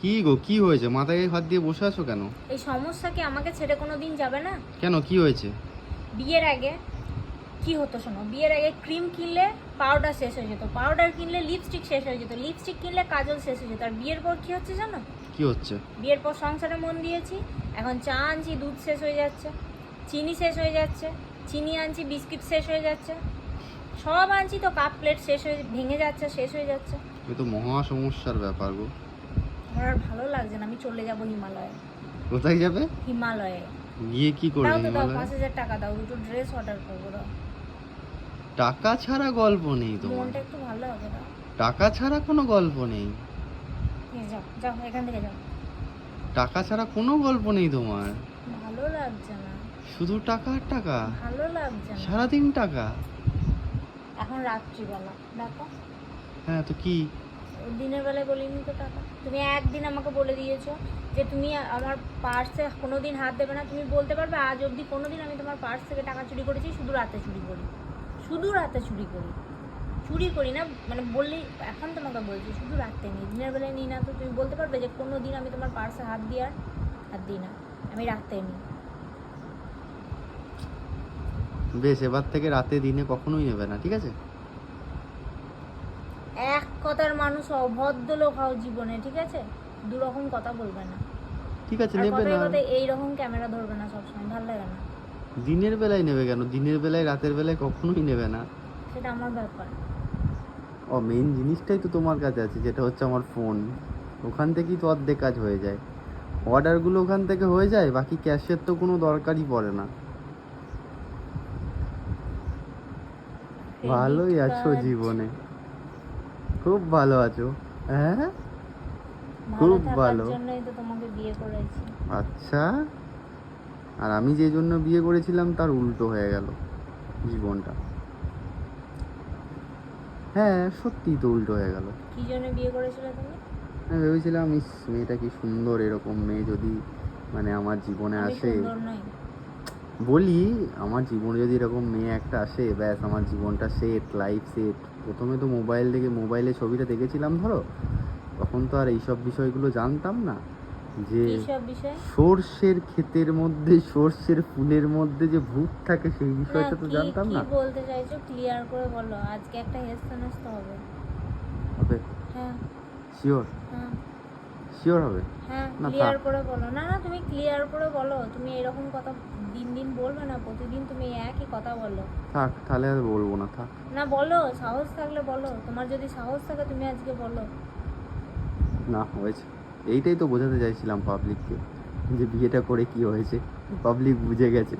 কি গো কি হয়েছে? মাথায় হাত দিয়ে বসে আছো কেন? এই সমস্যা কি আমাকে ছেড়ে কোনো দিন যাবে না? কেন? কি হয়েছে? বিয়ের আগে কি হতো শোনো বিয়ের আগে ক্রিম কিনলে পাউডার শেষ হয়ে যেত পাউডার কিনলে লিপস্টিক শেষ হয়ে যেত লিপস্টিক কিনলে কাজল শেষ হয়ে যেত আর বিয়ের পর কি হচ্ছে জানো? কি হচ্ছে? বিয়ের পর সংসারে মন দিয়েছি এখন চা আনছি দুধ শেষ হয়ে যাচ্ছে চিনি শেষ হয়ে যাচ্ছে চিনি আনছি বিস্কিট শেষ হয়ে যাচ্ছে সব আনছি তো কাপ প্লেট শেষ হয়ে ভেঙে যাচ্ছে শেষ হয়ে যাচ্ছে। এ তো মহা সমস্যার ব্যাপার গো। আমার আর ভালো লাগছে না আমি চলে যাব হিমালয়ে। কোথায় যাবে? হিমালয়ে। গিয়ে কি করবে দাও তো দাও? পাঁচ হাজার টাকা দাও দুটো ড্রেস অর্ডার করব দাও। টাকা ছাড়া গল্প নেই তোমার। মনটা একটু ভালো হবে দাও টাকা ছাড়া কোনো গল্প নেই। যাও যাও এখান থেকে যাও। টাকা ছাড়া কোনো গল্প নেই তোমার। ভালো লাগছে না। শুধু টাকা আর টাকা? ভালো লাগছে না। সারাদিন টাকা? এখন রাত্রিবেলা দেখো। হ্যাঁ তো কি? দিনের বেলায় বলিনি তো টাকা। তুমি একদিন আমাকে বলে দিয়েছ যে তুমি আমার পার্সে কোনো দিন হাত দেবে না। তুমি বলতে পারবে, আজ অবধি কোনো দিন আমি তোমার পার্স থেকে টাকা চুরি করেছি, শুধু রাতে চুরি করি। শুধু রাতে চুরি করি। চুরি করি না মানে বললেই এখন তোমাকে বলছি, শুধু রাতে নিই, দিনের বেলায় নিই না তো তুমি বলতে পারবে যে কোনো দিন আমি তোমার পার্সে হাত দিই আর হাত দিই না, আমি রাতে নিই। বেশ, এবার থেকে রাতে দিনে কখনোই নেবে না, ঠিক আছে? এক কথার মানুষ অভদ্র লোক হও জীবনে ঠিক আছে? দু রকম কথা বলবে না। ঠিক আছে নেবে না। কথায় এইরকম ক্যামেরা ধরবে না সবসময় ভালো লাগে না। দিনের বেলায় নেবে কেন? দিনের বেলায় রাতের বেলায় কখনোই নেবে না। সেটা আমার ব্যাপার। ও মেইন জিনিসটাই তো তোমার কাছে আছে যেটা হচ্ছে আমার ফোন ওখান থেকেই তো অর্ধেক কাজ হয়ে যায়। অর্ডারগুলো ওখান থেকে হয়ে যায় বাকি ক্যাশের তো কোনো দরকারই পড়ে না। ভালোই আছো। জীবনে। খুব ভালো আছো। হ্যাঁ? খুব ভালো। জন্যই তো তোমাকে বিয়ে করেছি। আচ্ছা। আর আমি যে জন্য বিয়ে করেছিলাম তার উল্টো হয়ে গেল জীবনটা। হ্যাঁ সত্যিই তো উল্টো হয়ে গেল। কি জন্য বিয়ে করেছিলে তুমি? আমি ভেবেছিলাম ইস মেয়েটা কি সুন্দর এরকম মেয়ে যদি মানে আমার জীবনে আসে। বলি আমার জীবনে যদি এরকম মেয়ে একটা আসে ব্যাস আমার জীবনটা সেট লাইফ সেট প্রথমে তো মোবাইল থেকে মোবাইলে ছবিটা দেখেছিলাম ধরো। তখন তো আর এইসব বিষয়গুলো জানতাম না যে সর্ষের ক্ষেতের মধ্যে সর্ষের ফুলের মধ্যে যে ভূত থাকে সেই বিষয়টা তো জানতাম না। বলতে চাইছো? ক্লিয়ার করে বলো। আজকে একটা হবে। হবে? হ্যাঁ। শিওর হ্যাঁ। শিওর হবে। হ্যাঁ ক্লিয়ার করে বলো। না না তুমি ক্লিয়ার করে বলো। তুমি এরকম কথা দিন দিন বলবে না প্রতিদিন তুমি একই কথা বলো। থাক তাহলে আর বলব না থাক। না বলো সাহস থাকলে বলো। তোমার যদি সাহস থাকে তুমি আজকে বলো। না হয়েছে। এইটাই তো বোঝাতে চাইছিলাম পাবলিককে যে বিয়েটা করে কি হয়েছে। পাবলিক বুঝে গেছে।